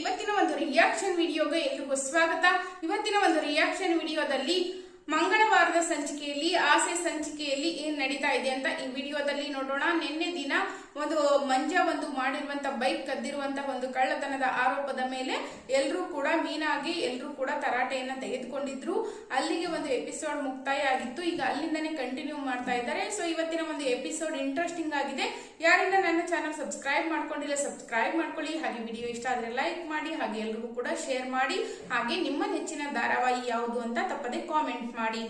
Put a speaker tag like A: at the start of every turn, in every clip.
A: ಇವತ್ತಿನ ಒಂದು ರಿಯಾಕ್ಷನ್ ವಿಡಿಯೋಗೆ ಎಲ್ರಿಗೂ ಸ್ವಾಗತ. ಇವತ್ತಿನ ಒಂದು ರಿಯಾಕ್ಷನ್ ವಿಡಿಯೋದಲ್ಲಿ ಮಂಗಳವಾರದ ಸಂಚಿಕೆಯಲ್ಲಿ, ಆಸೆ ಸಂಚಿಕೆಯಲ್ಲಿ ಏನ್ ನಡೀತಾ ಇದೆ ಅಂತ ಈ ವಿಡಿಯೋದಲ್ಲಿ ನೋಡೋಣ. ನಿನ್ನೆ ದಿನ ಒಂದು ಮಂಜ ಒಂದು ಮಾಡಿರುವಂತ ಬೈಕ್ ಕದ್ದಿರುವಂತ ಒಂದು ಕಳ್ಳತನದ ಆರೋಪದ ಮೇಲೆ ಎಲ್ಲರೂ ಕೂಡ ಮೀನಾಗಿ ಎಲ್ಲರೂ ಕೂಡ ತರಾಟೆಯನ್ನ ತೆಗೆದುಕೊಂಡಿದ್ರು. ಅಲ್ಲಿಗೆ ಒಂದು ಎಪಿಸೋಡ್ ಮುಕ್ತಾಯ ಆಗಿತ್ತು. ಈಗ ಅಲ್ಲಿಂದನೇ ಕಂಟಿನ್ಯೂ ಮಾಡ್ತಾ ಇದ್ದಾರೆ. ಸೊ ಇವತ್ತಿನ ಒಂದು ಎಪಿಸೋಡ್ ಇಂಟ್ರೆಸ್ಟಿಂಗ್ ಆಗಿದೆ. ಯಾರಿಂದ ನನ್ನ ಚಾನಲ್ ಸಬ್ಸ್ಕ್ರೈಬ್ ಮಾಡ್ಕೊಂಡಿಲ್ಲ ಸಬ್ಸ್ಕ್ರೈಬ್ ಮಾಡ್ಕೊಳ್ಳಿ. ಹಾಗೆ ವಿಡಿಯೋ ಇಷ್ಟ ಆದ್ರೆ ಲೈಕ್ ಮಾಡಿ, ಹಾಗೆ ಎಲ್ರಿಗೂ ಕೂಡ ಶೇರ್ ಮಾಡಿ. ಹಾಗೆ ನಿಮ್ಮ ನೆಚ್ಚಿನ ಧಾರಾವಾಹಿ ಯಾವುದು ಅಂತ ತಪ್ಪದೆ ಕಾಮೆಂಟ್ ಮಾಡಿ.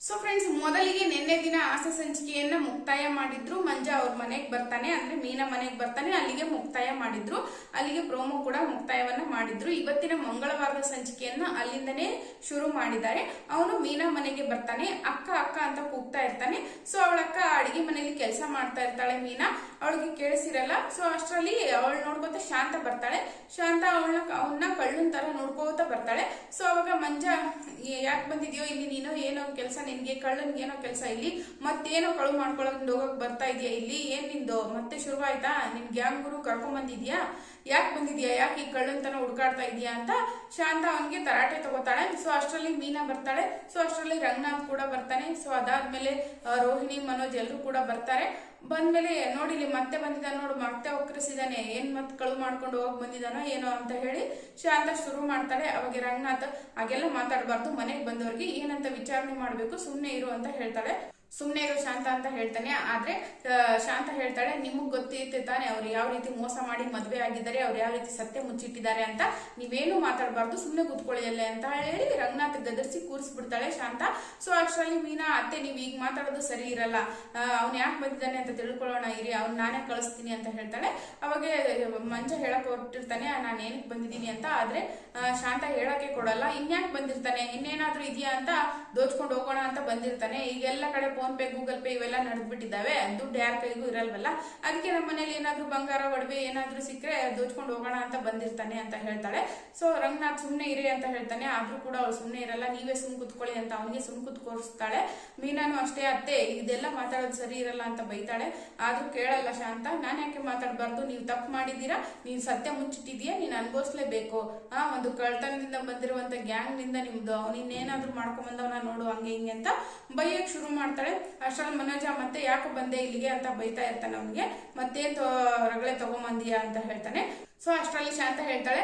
A: ಸೊ ಫ್ರೆಂಡ್ಸ್ ಮೊದಲಿಗೆ ನಿನ್ನೆ ದಿನ ಆಸೆ ಸಂಚಿಕೆಯನ್ನ ಮುಕ್ತಾಯ ಮಾಡಿದ್ರು. ಮಂಜಾ ಅವ್ರ ಮನೆಗೆ ಬರ್ತಾನೆ, ಅಂದ್ರೆ ಮೀನಾ ಮನೆಗೆ ಬರ್ತಾನೆ, ಅಲ್ಲಿಗೆ ಮುಕ್ತಾಯ ಮಾಡಿದ್ರು. ಅಲ್ಲಿಗೆ ಪ್ರೋಮೋ ಕೂಡ ಮುಕ್ತಾಯವನ್ನ ಮಾಡಿದ್ರು. ಇವತ್ತಿನ ಮಂಗಳವಾರದ ಸಂಚಿಕೆಯನ್ನ ಅಲ್ಲಿಂದನೇ ಶುರು ಮಾಡಿದ್ದಾರೆ. ಅವನು ಮೀನಾ ಮನೆಗೆ ಬರ್ತಾನೆ, ಅಕ್ಕ ಅಕ್ಕ ಅಂತ ಕೂಗ್ತಾ ಇರ್ತಾನೆ. ಸೊ ಅವಳ ಅಕ್ಕ ಅಡಿಗೆ ಮನೆಯಲ್ಲಿ ಕೆಲಸ ಮಾಡ್ತಾ ಇರ್ತಾಳೆ ಮೀನಾ. ಅವಳಿಗೆ ಕೇಳಿಸಿರಲ್ಲ. ಸೊ ಅಷ್ಟರಲ್ಲಿ ಅವಳು ನೋಡ್ಕೋತ ಶಾಂತ ಬರ್ತಾಳೆ. ಶಾಂತ ಅವಳನ್ನ, ಅವನ್ನ ಕಳ್ಳನ್ ತರ ನೋಡ್ಕೋತಾ ಬರ್ತಾಳೆ. ಸೊ ಅವಾಗ ಮಂಜ ಯಾಕೆ ಬಂದಿದ್ಯೋ? ಇಲ್ಲಿ ನೀನು ಏನೋ ಕೆಲಸ ನಿನ್ಗೆ ಕಳ್ಳನ್ಗೆ ಏನೋ ಕೆಲಸ ಇಲ್ಲಿ, ಮತ್ತೇನೋ ಕಳು ಮಾಡ್ಕೊಳಕ್ ಹೋಗಕ್ ಬರ್ತಾ ಇದೆಯಾ ಇಲ್ಲಿ? ಏನ್ ನಿಂದು? ಮತ್ತೆ ಶುರುವಾಯ್ತಾ? ನಿನ್ ಗ್ಯಾಂಗ್ ಗುರು ಕರ್ಕೊಂಡ್ ಬಂದಿದ್ಯಾ ಯಾಕೆ ಬಂದಿದ್ಯಾ? ಯಾಕೆ ಈ ಕಳ್ಳನ ತನ ಹುಡುಕಾಡ್ತಾ ಇದೀಯಾ ಅಂತ ಶಾಂತ ಅವನಿಗೆ ತರಾಟೆ ತಗೋತಾಳೆ. ಸೊ ಅಷ್ಟರಲ್ಲಿ ಮೀನಾ ಬರ್ತಾಳೆ. ಸೊ ಅಷ್ಟರಲ್ಲಿ ರಂಗನಾಥ್ ಕೂಡ ಬರ್ತಾನೆ. ಸೊ ಅದಾದ್ಮೇಲೆ ರೋಹಿಣಿ, ಮನೋಜ್ ಎಲ್ಲರೂ ಕೂಡ ಬರ್ತಾರೆ. ಬಂದ್ಮೇಲೆ ನೋಡಿಲಿ ಮತ್ತೆ ಬಂದಿದ್ದಾನೆ ನೋಡು, ಮತ್ತೆ ಒಕ್ಕರಿಸಿದಾನೆ ಏನ್ ಮತ್ತೆ ಕಳು ಮಾಡ್ಕೊಂಡು ಹೋಗಿ ಬಂದಿದಾನೋ ಏನೋ ಅಂತ ಹೇಳಿ ಶಾಂತ ಶುರು ಮಾಡ್ತಾಳೆ. ಅವಾಗ ರಂಗನಾಥ್ ಹಾಗೆಲ್ಲ ಮಾತಾಡಬಾರ್ದು. ಮನೆಗೆ ಬಂದವ್ರಿಗೆ ಏನಂತ ವಿಚಾರಣೆ ಮಾಡ್ಬೇಕು, ಸುಮ್ನೆ ಇರು ಅಂತ ಹೇಳ್ತಾಳೆ. ಸುಮ್ನೆ ಇರೋ ಶಾಂತ ಅಂತ ಹೇಳ್ತಾನೆ. ಆದ್ರೆ ಶಾಂತ ಹೇಳ್ತಾಳೆ, ನಿಮಗ್ ಗೊತ್ತಿರುತ್ತೆ ತಾನೆ, ಅವ್ರು ಯಾವ ರೀತಿ ಮೋಸ ಮಾಡಿ ಮದ್ವೆ ಆಗಿದ್ದಾರೆ, ಅವ್ರು ಯಾವ ರೀತಿ ಸತ್ಯ ಮುಚ್ಚಿಟ್ಟಿದ್ದಾರೆ ಅಂತ ನೀವೇನು ಮಾತಾಡಬಾರ್ದು ಸುಮ್ಮನೆ ಕೂತ್ಕೊಳ್ಳಿ ಅಂತ ಹೇಳಿ ರಂಗನಾಥ್ ಗದರ್ಸಿ ಕೂರಿಸ್ಬಿಡ್ತಾಳೆ ಶಾಂತ. ಸೊ ಆಕ್ಚುಲಿ ಮೀನಾ, ಅತ್ತೆ, ನೀವು ಈಗ ಮಾತಾಡೋದು ಸರಿ ಇರಲ್ಲ. ಅವ್ನು ಯಾಕೆ ಬಂದಿದ್ದಾನೆ ಅಂತ ತಿಳ್ಕೊಳ್ಳೋಣ ಇರಿ, ಅವ್ನು ನಾನೇ ಕಳಿಸ್ತೀನಿ ಅಂತ ಹೇಳ್ತಾಳೆ. ಅವಾಗ ಮಂಜ ಹೇಳಕ್ ಹೊರಟಿರ್ತಾನೆ ನಾನು ಏನಕ್ಕೆ ಬಂದಿದ್ದೀನಿ ಅಂತ. ಆದ್ರೆ ಶಾಂತ ಹೇಳಕ್ಕೆ ಕೊಡಲ್ಲ, ಇನ್ಯಾಕ್ ಬಂದಿರ್ತಾನೆ, ಇನ್ನೇನಾದ್ರೂ ಇದೆಯಾ ಅಂತ ದೋಚ್ಕೊಂಡು ಹೋಗೋಣ ಅಂತ ಬಂದಿರ್ತಾನೆ. ಈಗೆಲ್ಲ ಕಡೆ ಫೋನ್ ಪೇ ಗೂಗಲ್ ಪೇ ಇವೆಲ್ಲ ನಡೆದ್ಬಿಟ್ಟಿದ್ದಾವೆ. ದುಡ್ಡು ಯಾರ ಕೈಗೂ ಇರಲ್ವಲ್ಲ. ಅದಕ್ಕೆ ನಮ್ಮ ಮನೇಲಿ ಏನಾದ್ರೂ ಬಂಗಾರ, ಒಡವೆ ಏನಾದ್ರೂ ಸಿಕ್ಕರೆ ದೋಚ್ಕೊಂಡು ಹೋಗೋಣ ಅಂತ ಬಂದಿರ್ತಾನೆ ಅಂತ ಹೇಳ್ತಾಳೆ. ಸೊ ರಂಗನಾಥ್ ಸುಮ್ಮನೆ ಇರಿ ಅಂತ ಹೇಳ್ತಾನೆ. ಆದ್ರೂ ಕೂಡ ಅವ್ಳು ಸುಮ್ಮನೆ ಇರಲ್ಲ. ನೀವೇ ಸುಮ್ ಕುತ್ಕೊಳ್ಳಿ ಅಂತ ಅವನಿಗೆ ಸುಮ್ ಕುತ್ಕೋರಿಸ್ತಾಳೆ. ಮೀನಾನು ಅಷ್ಟೇ ಅತ್ತೆ, ಇದೆಲ್ಲ ಮಾತಾಡೋದು ಸರಿ ಇರಲ್ಲ ಅಂತ ಬೈತಾಳೆ. ಆದ್ರೂ ಕೇಳಲ್ಲ ಶಾಂತ, ನಾನು ಯಾಕೆ ಮಾತಾಡಬಾರ್ದು? ನೀವು ತಪ್ಪು ಮಾಡಿದ್ದೀರಾ? ನೀನ್ ಸತ್ಯ ಮುಚ್ಚಿಟ್ಟಿದೀಯಾ ನೀನ್ ಅನುಭವಿಸ್ಲೇಬೇಕು. ಆ, ಒಂದು ಕಳ್ತನದಿಂದ ಬಂದಿರುವಂತ ಗ್ಯಾಂಗ್ನಿಂದ ನಿಮ್ದು ಅವನಿನ್ನೇನಾದ್ರೂ ಮಾಡ್ಕೊಂಡ್ ಬಂದವನ ನೋಡು ಹಂಗೆ ಹಿಂಗೆ ಅಂತ ಬೈಯಕ್ ಶುರು ಮಾಡ್ತಾಳೆ. ಅಷ್ಟ್ರಲ್ಲಿ ಮನೋಜ, ಮತ್ತೆ ಯಾಕೆ ಬಂದೆ ಇಲ್ಲಿಗೆ ಅಂತ ಬೈತಾ ಇರ್ತಾನೆ ಅವನಿಗೆ. ಮತ್ತೆ ರಗಳೆ ತಗೊಂಬಂದಿಯಾ ಅಂತ ಹೇಳ್ತಾನೆ. ಸೊ, ಅಷ್ಟರಲ್ಲಿ ಶಾಂತ ಹೇಳ್ತಾಳೆ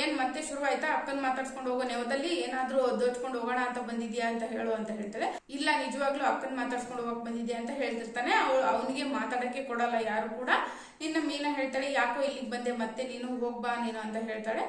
A: ಏನ್ ಮತ್ತೆ ಶುರು ಆಯ್ತಾ ಅಕ್ಕನ್ ಮಾತಾಡ್ಸ್ಕೊಂಡು ಹೋಗೋ ನೆವದಲ್ಲಿ. ಏನಾದ್ರೂ ದೋಚ್ಕೊಂಡು ಹೋಗೋಣ ಅಂತ ಬಂದಿದ್ಯಾ ಅಂತ ಹೇಳು ಅಂತ ಹೇಳ್ತಾಳೆ. ಇಲ್ಲ, ನಿಜವಾಗ್ಲೂ ಅಕ್ಕನ್ ಮಾತಾಡ್ಸ್ಕೊಂಡು ಹೋಗಕ್ ಬಂದಿದ್ಯಾ ಅಂತ ಹೇಳ್ತಿರ್ತಾನೆ. ಅವಳು ಅವನಿಗೆ ಮಾತಾಡಕ್ಕೆ ಕೊಡಲ್ಲ ಯಾರು ಕೂಡ. ಇನ್ನ ಮೀನಾ ಹೇಳ್ತಾಳೆ, ಯಾಕೋ ಇಲ್ಲಿಗೆ ಬಂದೆ, ಮತ್ತೆ ನೀನು ಹೋಗ್ಬಾ ನೀನು ಅಂತ ಹೇಳ್ತಾಳೆ.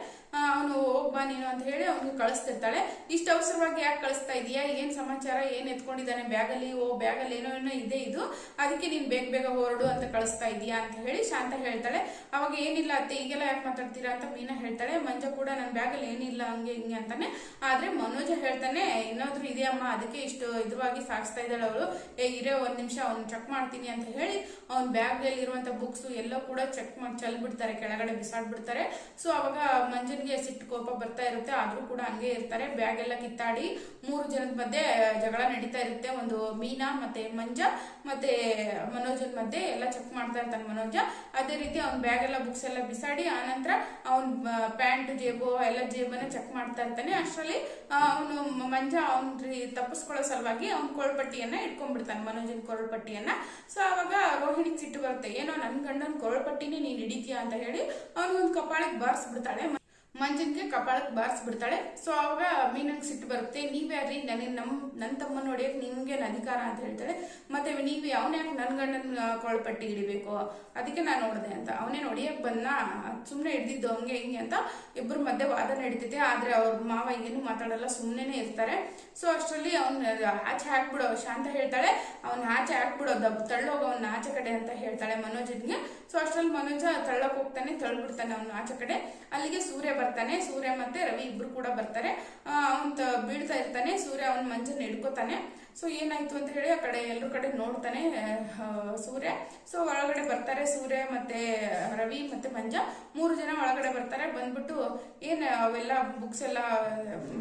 A: ಅವನು ನೀನು ಅಂತ ಹೇಳಿ ಅವನಿಗೆ ಕಳಿಸ್ತಿರ್ತಾಳೆ. ಇಷ್ಟು ಅವಸರವಾಗಿ ಯಾಕೆ ಕಳಿಸ್ತಾ ಇದೀಯಾ? ಏನು ಸಮಾಚಾರ? ಏನು ಎತ್ಕೊಂಡಿದ್ದಾನೆ? ಬ್ಯಾಗಲ್ಲಿ, ಓ, ಬ್ಯಾಗಲ್ಲಿ ಏನೋ ಏನೋ ಇದೆ ಇದು. ಅದಕ್ಕೆ ನೀನು ಬೇಗ ಬೇಗ ಹೊರಡು ಅಂತ ಕಳಿಸ್ತಾ ಇದೀಯಾ ಅಂತ ಹೇಳಿ ಶಾಂತ ಹೇಳ್ತಾಳೆ. ಅವಾಗ ಏನಿಲ್ಲ ಅತ್ತೆ, ಈಗೆಲ್ಲ ಯಾಕೆ ಮಾತಾಡ್ತೀರಾ ಅಂತ ಮೀನಾ ಹೇಳ್ತಾಳೆ. ಮಂಜ ಕೂಡ ನನ್ನ ಬ್ಯಾಗಲ್ಲಿ ಏನಿಲ್ಲ, ಹಂಗೆ ಹಿಂಗೆ ಅಂತಾನೆ. ಆದ್ರೆ ಮನೋಜ ಹೇಳ್ತಾನೆ, ಏನಾದ್ರೂ ಇದೆಯಮ್ಮ? ಅದಕ್ಕೆ ಇಷ್ಟು ಇದ್ರವಾಗಿ ಸಾಗಿಸ್ತಾ ಇದ್ದಾಳೆ ಅವಳು. ಏ, ಇರೇ ಒಂದು ನಿಮಿಷ, ಅವ್ನು ಚೆಕ್ ಮಾಡ್ತೀನಿ ಅಂತ ಹೇಳಿ ಅವ್ನ ಬ್ಯಾಗ್ ಇರುವಂಥ ಬುಕ್ಸ್ ಎಲ್ಲ ಕೂಡ ಚೆಕ್ ಮಾಡಿ ಚೆಲ್ ಬಿಡ್ತಾರೆ ಕೆಳಗಡೆ ಬಿಸಾಡ್ಬಿಡ್ತಾರೆ. ಸೊ ಅವಾಗ ಮಂಜನ್ಗೆ ಸಿಟ್ಟು ಕೋಪ ಬರ್ತಾ ಇರುತ್ತೆ, ಆದ್ರೂ ಕೂಡ ಹಂಗೆ ಇರ್ತಾರೆ. ಬ್ಯಾಗ್ ಎಲ್ಲ ಕಿತ್ತಾಡಿ ಮೂರು ಜನದ ಮಧ್ಯೆ ಜಗಳ ನಡೀತಾ ಇರುತ್ತೆ. ಒಂದು ಮೀನಾ ಮತ್ತೆ ಮಂಜ ಮತ್ತೆ ಮನೋಜನ್ ಮಧ್ಯೆ ಎಲ್ಲ ಚೆಕ್ ಮಾಡ್ತಾ ಇರ್ತಾನೆ ಮನೋಜ. ಅದೇ ರೀತಿ ಅವ್ನ ಬ್ಯಾಗ್ ಎಲ್ಲ ಬುಕ್ಸ್ ಎಲ್ಲ ಬಿಸಾಡಿ, ಆನಂತರ ಅವ್ನ ಪ್ಯಾಂಟ್, ಜೇಬು, ಎಲ್ಲ ಜೇಬನ್ನ ಚೆಕ್ ಮಾಡ್ತಾ ಇರ್ತಾನೆ. ಅಷ್ಟರಲ್ಲಿ ಅವನು ಮಂಜ ಅವ್ನ ತಪ್ಪಿಸ್ಕೊಳ್ಳೋ ಸಲುವಾಗಿ ಅವ್ನ ಕೊರಳ್ಪಟ್ಟಿಯನ್ನ ಇಟ್ಕೊಂಡ್ಬಿಡ್ತಾನೆ, ಮನೋಜನ್ ಕೊರಳ್ಪಟ್ಟಿಯನ್ನ ಸೊ ಅವಾಗ ರೋಹಿಣಿಗೆ ಸಿಟ್ಟು ಬರುತ್ತೆ. ಏನೋ ನನ್ನ ಗಂಡನ ಕೊರಳ್ಪಟ್ಟಿನೇ ನೀನ್ ಹಿಡಿತೀಯ ಅಂತ ಹೇಳಿ ಅವನು ಒಂದು ಕಪಾಳಕ್ಕೆ ಬಾರಿಸ್ಬಿಡ್ತಾಳೆ. ಮಂಜನ್ಗೆ ಕಪಾಳಕ್ಕೆ ಬಾರಿಸ್ಬಿಡ್ತಾಳೆ. ಸೊ ಅವಾಗ ಮೀನಂಗೆ ಸಿಟ್ಟು ಬರುತ್ತೆ. ನೀವ್ಯಾರ್ರಿ? ನನಗೆ ನಮ್ಮ ನನ್ನ ತಮ್ಮನ ಹೊಡಿಯಕ್ ನಿಮಗೆ ಅಧಿಕಾರ ಅಂತ ಹೇಳ್ತಾಳೆ. ಮತ್ತೆ ನೀವು ಅವನೇ ಯಾಕೆ ನನ್ನ ಗಂಡನ ಕೊಳಪಟ್ಟಿ ಹಿಡಿಬೇಕು? ಅದಕ್ಕೆ ನಾನು ನೋಡಿದೆ ಅಂತ. ಅವನೇ ನೋಡಿ ಬಂದ ಸುಮ್ಮನೆ ಹಿಡ್ದಿದ್ದು ಹಂಗೆ ಹಿಂಗೆ ಅಂತ ಇಬ್ಬರ ಮಧ್ಯೆ ವಾದ ನಡೀತೈತೆ. ಆದರೆ ಅವ್ರ ಮಾವ ಏನು ಮಾತಾಡಲ್ಲ ಸುಮ್ಮನೆ ಇರ್ತಾರೆ. ಸೊ ಅಷ್ಟರಲ್ಲಿ ಅವ್ನ ಆಚೆ ಹಾಕ್ಬಿಡೋ, ಶಾಂತ ಹೇಳ್ತಾಳೆ. ಅವ್ನ ಆಚೆ ಹಾಕ್ಬಿಡೋ, ದಬ್, ತಳ್ಳೋಗ ಅವ್ನ ಆಚೆ ಕಡೆ ಅಂತ ಹೇಳ್ತಾಳೆ ಮನೋಜನ್ಗೆ ಸೊ ಅಷ್ಟರಲ್ಲಿ ಮನೋಜ ತಳ್ಳೋಕೆ ಹೋಗ್ತಾನೆ ತಳ್ಳಿಬಿಡ್ತಾನೆ ಅವ್ನ ಆಚೆ ಕಡೆ. ಅಲ್ಲಿಗೆ ಸೂರ್ಯ ಬರ್ತಾನೆ. ಸೂರ್ಯ ಮತ್ತೆ ರವಿ ಇಬ್ರು ಕೂಡ ಬರ್ತಾರೆ. ಅವನ್ ಬೀಳ್ತಾ ಇರ್ತಾನೆ. ಸೂರ್ಯ ಅವನ ಮಂಜನ್ ಹಿಡ್ಕೋತಾನೆ. ಸೊ ಏನಾಯ್ತು ಅಂತ ಹೇಳಿ ಆ ಕಡೆ ಎಲ್ಲರೂ ಕಡೆ ನೋಡ್ತಾನೆ ಸೂರ್ಯ. ಸೊ ಒಳಗಡೆ ಬರ್ತಾರೆ ಸೂರ್ಯ ಮತ್ತೆ ರವಿ ಮತ್ತೆ ಮಂಜ. ಮೂರು ಜನ ಒಳಗಡೆ ಬರ್ತಾರೆ. ಬಂದ್ಬಿಟ್ಟು ಏನ್ ಅವೆಲ್ಲ ಬುಕ್ಸ್ ಎಲ್ಲ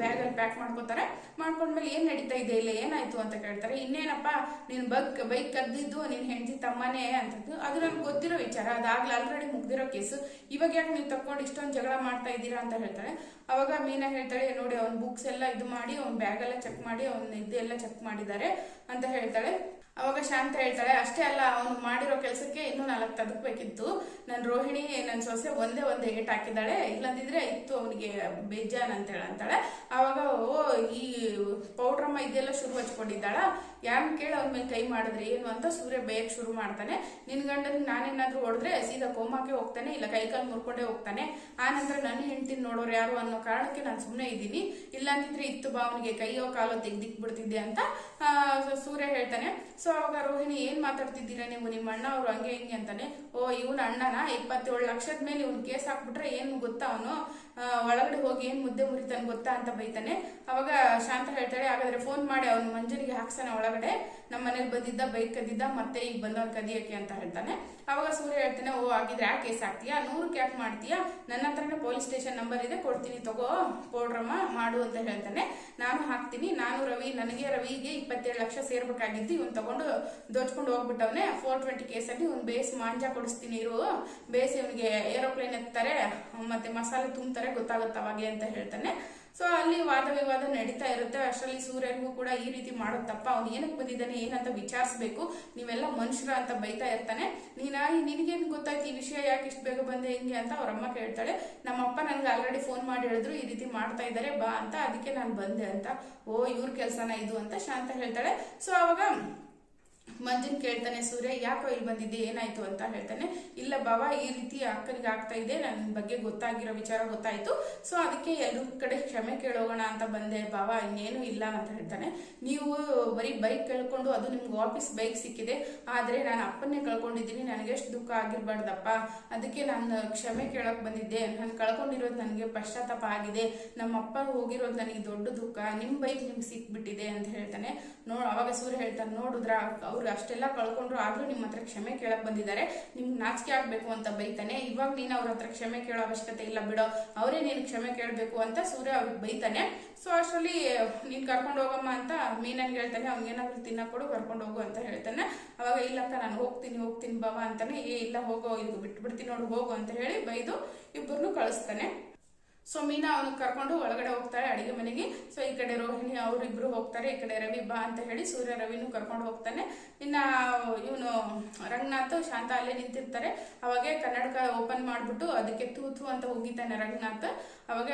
A: ಬ್ಯಾಗ್ ಅಲ್ಲಿ ಪ್ಯಾಕ್ ಮಾಡ್ಕೋತಾರೆ. ಮಾಡ್ಕೊಂಡ್ಮೇಲೆ ಏನ್ ನಡೀತಾ ಇದೆ ಇಲ್ಲ? ಏನಾಯ್ತು ಅಂತ ಕೇಳ್ತಾರೆ. ಇನ್ನೇನಪ್ಪ, ನೀನು ಬೈಕ್ ಬೈಕ್ ಕದ್ದಿದ್ದು ನೀನ್ ಹೆಂಡತಿ ತಮ್ಮನೇ ಅಂತದ್ದು. ಅದು ನನ್ಗೆ ಗೊತ್ತಿರೋ ವಿಚಾರ. ಅದಾಗ್ಲೇ ಆಲ್ರೆಡಿ ಮುಗ್ದಿರೋ ಕೇಸು ಇವಾಗ ಯಾಕೆ ನೀವು ತಕೊಂಡು ಇಷ್ಟೊಂದು ಜಗಳ ಮಾಡ್ತಾ ಇದ್ದೀರಾ ಅಂತ ಹೇಳ್ತಾರೆ. ಅವಾಗ ಮೀನಾ ಹೇಳ್ತಾಳೆ ನೋಡಿ, ಅವ್ನ ಬುಕ್ಸ್ ಎಲ್ಲ ಇದು ಮಾಡಿ, ಅವ್ನ ಬ್ಯಾಗ್ ಎಲ್ಲ ಚೆಕ್ ಮಾಡಿ, ಅವ್ನ ಇದೆಲ್ಲ ಚೆಕ್ ಮಾಡಿದ್ದಾರೆ ಅಂತ ಹೇಳ್ತಾಳೆ. ಅವಾಗ ಶಾಂತ ಹೇಳ್ತಾಳೆ, ಅಷ್ಟೇ ಅಲ್ಲ, ಅವನು ಮಾಡಿರೋ ಕೆಲಸಕ್ಕೆ ಇನ್ನೂ ನಾಲ್ಕು ತದಕ್ಬೇಕಿತ್ತು ನನ್ನ ರೋಹಿಣಿ ನನ್ನ ಸೊಸೆ ಒಂದೇ ಒಂದೇ ಏಟ್ ಹಾಕಿದ್ದಾಳೆ. ಇಲ್ಲಂದಿದ್ರೆ ಇತ್ತು ಅವನಿಗೆ ಬೇಜಾನ್ ಅಂತ ಹೇಳಂತಾಳೆ ಅವಾಗ ಓ, ಈ ಪೌಡ್ರಮ್ಮ ಇದೆಲ್ಲ ಶುರು ಹಚ್ಕೊಂಡಿದ್ದಾಳ. ಯಾರನ್ನ ಕೇಳಿ ಅವನ ಮೇಲೆ ಕೈ ಮಾಡಿದ್ರೆ, ಏನು ಅಂತ ಸೂರ್ಯ ಬೇಯಕ್ ಶುರು ಮಾಡ್ತಾನೆ. ನಿನ್ ಗಂಡನ ನಾನೇನಾದ್ರೂ ಹೊಡೆದ್ರೆ ಸೀದಾ ಕೋಮಾಕೆ ಹೋಗ್ತಾನೆ, ಇಲ್ಲ ಕೈ ಕಾಲು ಮುರ್ಕೊಂಡೇ ಹೋಗ್ತಾನೆ. ಆ ನಂತರ ನನ್ನ ಹೆಂಡತಿನ ನೋಡೋರು ಯಾರು ಅನ್ನೋ ಕಾರಣಕ್ಕೆ ನಾನು ಸುಮ್ಮನೆ ಇದ್ದೀನಿ. ಇಲ್ಲಾಂತಿದ್ರೆ ಇತ್ತು ಬಾ, ಅವನಿಗೆ ಕೈಯೋ, ಕಾಲೋ ತೆಗ್ದಿಕ್ ಬಿಡ್ತಿದ್ದೆ ಅಂತ ಸೂರ್ಯ ಹೇಳ್ತಾನೆ. ಸೊ ಅವಾಗ ರೋಹಿಣಿ ಏನ್ ಮಾತಾಡ್ತಿದ್ದೀರಾ ನೀವು? ನಿಮ್ಮ ಅಣ್ಣ ಅವ್ರು ಹಂಗೆ ಹಿಂಗೆ ಅಂತಾನೆ, ಓ, ಇವನ ಅಣ್ಣನ? ಇಪ್ಪತ್ತೇಳು ಲಕ್ಷದ ಮೇಲೆ ಇವನ್ ಕೇಸ್ ಹಾಕ್ಬಿಟ್ರೆ ಏನ್ ಗೊತ್ತಾ ಅವನು? ಒಳಗಡೆ ಹೋಗಿ ಏನು ಮುದ್ದೆ ಮುರಿತಾನೆ ಗೊತ್ತಾ ಅಂತ ಬೈತಾನೆ. ಅವಾಗ ಶಾಂತ ಹೇಳ್ತಾಳೆ, ಹಾಗಾದ್ರೆ ಫೋನ್ ಮಾಡಿ ಅವ್ನು ಮಂಜನಿಗೆ ಹಾಕ್ಸಾನೆ ಒಳಗಡೆ. ನಮ್ಮ ಮನೇಲಿ ಬಂದಿದ್ದ, ಬೈಕ್ ಕದ್ದಿದ್ದ, ಮತ್ತೆ ಈಗ ಬಂದವನು ಕದಿಯಕ್ಕೆ ಅಂತ ಹೇಳ್ತಾನೆ. ಅವಾಗ ಸೂರ್ಯ ಹೇಳ್ತಾನೆ, ಓ ಆಗಿದ್ರೆ ಆ ಕೇಸ್ ಹಾಕ್ತೀಯಾ? ನೂರು ಯಾಕೆ ಮಾಡ್ತೀಯಾ? ನನ್ನ ಹತ್ರನೇ ಪೊಲೀಸ್ ಸ್ಟೇಷನ್ ನಂಬರ್ ಇದೆ, ಕೊಡ್ತೀನಿ, ತಗೋ ಪೌಡ್ರಮ್ಮ ಮಾಡು ಅಂತ ಹೇಳ್ತಾನೆ. ನಾನು ಹಾಕ್ತೀನಿ, ನಾನು ರವಿ, ನನಗೆ ರವಿಗೆ ಇಪ್ಪತ್ತೇಳು ಲಕ್ಷ ಸೇರ್ಬೇಕಾಗಿದ್ದು, ಇವನು ತಗೊಂಡು ದೋಚ್ಕೊಂಡು ಹೋಗ್ಬಿಟ್ಟವನೆ. ಫೋರ್ ಟ್ವೆಂಟಿ ಕೇಸಲ್ಲಿ ಇವ್ನು ಬೇಸ್ ಮಾಂಜ ಕೊಡಿಸ್ತೀನಿ, ಇರು. ಬೇಸ್ ಇವನಿಗೆ ಏರೋಪ್ಲೇನ್ ಎತ್ತಾರೆ, ಮತ್ತೆ ಮಸಾಲೆ ತುಂಬ್ತಾರೆ ಗೊತ್ತಾಗುತ್ತೆ ಅವಾಗೆ ಅಂತ ಹೇಳ್ತಾನೆ. ಸೊ ಅಲ್ಲಿ ವಾದ ವಿವಾದ ನಡೀತಾ ಇರುತ್ತೆ. ಅಷ್ಟರಲ್ಲಿ ಸೂರ್ಯನಿಗೂ ಕೂಡ ಈ ರೀತಿ ಮಾಡೋ ತಪ್ಪ ಅವ್ನು ಏನಕ್ಕೆ ಬಂದಿದ್ದಾನೆ, ಏನಂತ ವಿಚಾರಿಸ್ಬೇಕು. ನೀವೆಲ್ಲ ಮನುಷ್ಯರ ಅಂತ ಬೈತಾ ಇರ್ತಾನೆ. ನೀನಾ ನಿನಗೇನು ಗೊತ್ತಾಯ್ತು, ಈ ವಿಷಯ ಯಾಕೆ ಇಷ್ಟು ಬೇಗ ಬಂದೆ, ಹಿಂಗೆ ಅಂತ ಅವ್ರ ಅಮ್ಮ ಕೇಳ್ತಾಳೆ ನಮ್ಮಪ್ಪ ನನಗೆ ಆಲ್ರೆಡಿ ಫೋನ್ ಮಾಡಿ ಹೇಳಿದ್ರು, ಈ ರೀತಿ ಮಾಡ್ತಾ ಇದ್ದಾರೆ, ಬಾ ಅಂತ, ಅದಕ್ಕೆ ನಾನು ಬಂದೆ ಅಂತ. ಓ, ಇವ್ರ ಕೆಲಸನ ಇದು ಅಂತ ಶಾಂತ ಹೇಳ್ತಾಳೆ. ಸೊ ಅವಾಗ ಮಂಜನ್ ಕೇಳ್ತಾನೆ, ಸೂರ್ಯ, ಯಾಕೋ ಇಲ್ಲಿ ಬಂದಿದ್ದೆ? ಏನಾಯ್ತು ಅಂತ ಹೇಳ್ತಾನೆ, ಇಲ್ಲ ಬಾವ, ಈ ರೀತಿ ಅಕ್ಕನಿಗೆ ಆಗ್ತಾ ಇದೆ ನನ್ನ ಬಗ್ಗೆ ಗೊತ್ತಾಗಿರೋ ವಿಚಾರ ಗೊತ್ತಾಯ್ತು, ಸೊ ಅದಕ್ಕೆ ಎಲ್ಲರೂ ಕಡೆ ಕ್ಷಮೆ ಕೇಳೋಗೋಣ ಅಂತ ಬಂದೆ, ಬಾವ, ಇನ್ನೇನು ಇಲ್ಲ ಅಂತ ಹೇಳ್ತಾನೆ. ನೀವು ಬರೀ ಬೈಕ್ ಕಳ್ಕೊಂಡು, ಅದು ನಿಮ್ಗೆ ವಾಪಸ್ ಬೈಕ್ ಸಿಕ್ಕಿದೆ, ಆದ್ರೆ ನಾನು ಅಪ್ಪನ್ನೇ ಕಳ್ಕೊಂಡಿದ್ದೀನಿ, ನನಗೆ ಎಷ್ಟು ದುಃಖ ಆಗಿರ್ಬಾರ್ದಪ್ಪ, ಅದಕ್ಕೆ ನಾನು ಕ್ಷಮೆ ಕೇಳಕ್ ಬಂದಿದ್ದೆ, ನಾನು ಕಳ್ಕೊಂಡಿರೋದು ನನಗೆ ಪಶ್ಚಾತ್ತಾಪ ಆಗಿದೆ, ನಮ್ಮ ಅಪ್ಪ ಹೋಗಿರೋದು ನನಗೆ ದೊಡ್ಡ ದುಃಖ ನಿಮ್ಮ ಬೈಕ್ ನಿಮ್ಗೆ ಸಿಕ್ಬಿಟ್ಟಿದೆ ಅಂತ ಹೇಳ್ತಾನೆ. ನೋಡು, ಅವಾಗ ಸೂರ್ಯ ಹೇಳ್ತಾನೆ, ನೋಡಿದ್ರ, ಅವ್ರು ಅಷ್ಟೆಲ್ಲ ಕಳ್ಕೊಂಡ್ರು, ಆದ್ರೂ ನಿಮ್ಮ ಹತ್ರ ಕ್ಷಮೆ ಕೇಳಕ್ ಬಂದಿದ್ದಾರೆ. ನಿಮ್ಗೆ ನಾಚಿಕೆ ಆಗ್ಬೇಕು ಅಂತ ಬೈತಾನೆ. ಇವಾಗ ನೀನು ಅವ್ರ ಹತ್ರ ಕ್ಷಮೆ ಕೇಳೋ ಅವಶ್ಯಕತೆ ಇಲ್ಲ ಬಿಡೋ. ಅವರೇ ನೀನು ಕ್ಷಮೆ ಕೇಳಬೇಕು ಅಂತ ಸೂರ್ಯ ಅವ್ರಿಗೆ ಬೈತಾನೆ. ಸೊ ಅಷ್ಟರಲ್ಲಿ ನೀನು ಕರ್ಕೊಂಡು ಹೋಗಮ್ಮ ಅಂತ ಮೀನನ್ಗೆ ಹೇಳ್ತಾನೆ. ಅವ್ನಿಗೇನಾದ್ರೂ ತಿನ್ನಕ್ ಕೊಡು, ಕರ್ಕೊಂಡು ಹೋಗು ಅಂತ ಹೇಳ್ತಾನೆ. ಅವಾಗ ಇಲ್ಲಕ್ಕ ನಾನು ಹೋಗ್ತೀನಿ ಹೋಗ್ತೀನಿ ಬಾವಾ ಅಂತಾನೆ. ಏ, ಇಲ್ಲ, ಹೋಗೋ, ಇದು ಬಿಟ್ಬಿಡ್ತೀನಿ ನೋಡು, ಹೋಗು ಅಂತ ಹೇಳಿ ಬೈದು ಇಬ್ಬರನ್ನು ಕಳಿಸ್ತಾನೆ. ಸೊ ಮೀನಾ ಅವನು ಕರ್ಕೊಂಡು ಒಳಗಡೆ ಹೋಗ್ತಾಳೆ ಅಡಿಗೆ ಮನೆಗೆ. ಸೊ ಈ ಕಡೆ ರೋಹಿಣಿ ಅವರಿಬ್ರು ಹೋಗ್ತಾರೆ, ಈ ಕಡೆ ರವಿ ಬಾ ಅಂತ ಹೇಳಿ ಸೂರ್ಯ ರವಿನೂ ಕರ್ಕೊಂಡು ಹೋಗ್ತಾನೆ. ಇನ್ನ ಇವನು ರಂಗನಾಥ್ ಶಾಂತ ಅಲ್ಲೇ ನಿಂತಿರ್ತಾರೆ. ಅವಾಗೆ ಕನ್ನಡಕ ಓಪನ್ ಮಾಡ್ಬಿಟ್ಟು ಅದಕ್ಕೆ ತೂತು ಅಂತ ಹೋಗಿತಾನೆ ರಂಗನಾಥ್. ಅವಾಗ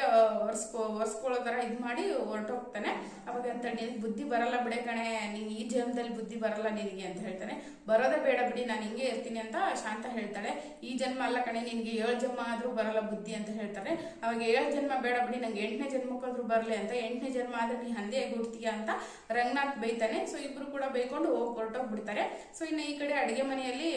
A: ಒರ್ಸ್ಕೊ, ಒರ್ಸ್ಕೊಳ್ಳೋ ತರ ಇದು ಮಾಡಿ ಹೊರಟೋಗ್ತಾನೆ. ಅವಾಗ ಅಂತ ಬುದ್ಧಿ ಬರಲ್ಲ ಬಿಡೆ ಕಣೆ, ನೀನ್ ಈ ಜನ್ಮದಲ್ಲಿ ಬುದ್ಧಿ ಬರಲ್ಲ ನಿನಗೆ ಅಂತ ಹೇಳ್ತಾನೆ. ಬರೋದೇ ಬೇಡ ಬಿಡಿ, ನಾನು ಹಿಂಗೆ ಇರ್ತೀನಿ ಅಂತ ಶಾಂತ ಹೇಳ್ತಾಳೆ. ಈ ಜನ್ಮ ಅಲ್ಲ ಕಣೆ, ನಿನ್ಗೆ ಏಳು ಜನ್ಮ ಆದ್ರೂ ಬರಲ್ಲ ಬುದ್ಧಿ ಅಂತ ಹೇಳ್ತಾರೆ. ಅವಾಗ ಏಳು ಜನ್ಮ ಬೇಡ ಬಿಡಿ, ನಂಗೆ ಎಂಟನೇ ಜನ್ಮಕ್ಕಾದ್ರೂ ಬರಲಿ ಅಂತ, ಎಂಟನೇ ಜನ್ಮ ಆದ್ರೆ ನೀ ಹಂದಿ ಗುಡ್ತೀಯ ಅಂತ ರಂಗನಾಥ್ ಬೈತಾನೆ. ಸೊ ಇಬ್ರು ಕೂಡ ಬೈಕೊಂಡು ಹೋಗಿ ಹೊರಟೋಗ್ಬಿಡ್ತಾರೆ. ಸೊ ಇನ್ನು ಈ ಕಡೆ ಅಡುಗೆ ಮನೆಯಲ್ಲಿ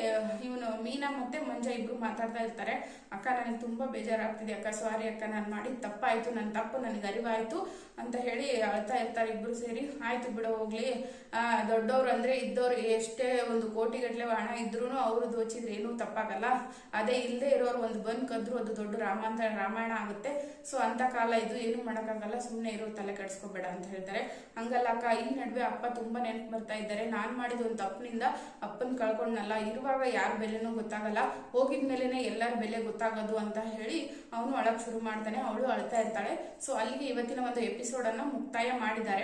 A: ಇವನು ಮೀನಾ ಮತ್ತೆ ಮಂಜ ಇಬ್ರು ಮಾತಾಡ್ತಾ ಇರ್ತಾರೆ. ಅಕ್ಕ, ನನಗೆ ತುಂಬಾ ಬೇಜಾರಾಗ್ತಿದೆ ಅಕ್ಕ ಸಾರಿ ಅಕ್ಕ, ನಾನು ಮಾಡಿದ ತಪ್ಪಾಯಿತು ನನ್ನ ತಪ್ಪು ನನಗೆ ಅರಿವಾಯ್ತು ಅಂತ ಹೇಳಿ ಅಳ್ತಾ ಇರ್ತಾರೆ ಇಬ್ರು ಸೇರಿ. ಆಯ್ತು ಬಿಡ, ಹೋಗ್ಲಿ. ದೊಡ್ಡವ್ರು ಅಂದ್ರೆ ಇದ್ದವ್ರು ಎಷ್ಟೇ ಒಂದು ಕೋಟಿಗಟ್ಟಲೆ ಹಣ ಇದ್ರೂ ಅವರು ದೋಚಿದ್ರೆ ಏನೂ ತಪ್ಪಾಗಲ್ಲ. ಅದೇ ಇಲ್ಲದೆ ಇರೋರು ಒಂದು ಬಂದ್ ಕದ್ರು, ಅದು ದೊಡ್ಡ ರಾಮಾಂತ ರಾಮಾಯಣ ಆಗುತ್ತೆ. ಸೊ ಅಂತ ಕಾಲ ಇದು, ಏನು ಮಾಡೋಕ್ಕಾಗಲ್ಲ ಸುಮ್ಮನೆ ಇರೋ ತಲೆ ಕೆಡಿಸ್ಕೋಬೇಡ ಅಂತ ಹೇಳ್ತಾರೆ. ಹಂಗಲ್ಲ ಅಕ್ಕ ಈ ನಡುವೆ ಅಪ್ಪ ತುಂಬಾ ನೆನಪು ಬರ್ತಾ ಇದ್ದಾರೆ. ನಾನು ಮಾಡಿದ ಒಂದು ತಪ್ಪಿನಿಂದ ಅಪ್ಪನ ಕಳ್ಕೊಂಡ್ನಲ್ಲ, ಇರುವಾಗ ಯಾರ ಬೆಲೆನೂ ಗೊತ್ತಾಗಲ್ಲ. ಹೋಗಿದ್ಮೇಲೆನೆ ಎಲ್ಲರ ಬೆಲೆ ಗೊತ್ತಾಗೋದು ಅಂತ ಹೇಳಿ ಅವನು ಅಳಕ್ ಶುರು ಮಾಡ್ತಾನೆ, ಅವಳು ಅಳ್ತಾ ಇರ್ತಾಳೆ. ಸೊ ಅಲ್ಲಿಗೆ ಇವತ್ತಿನ ಒಂದು ಎಪಿಸೋಡನ್ನು ಮುಕ್ತಾಯ ಮಾಡಿದ್ದಾರೆ.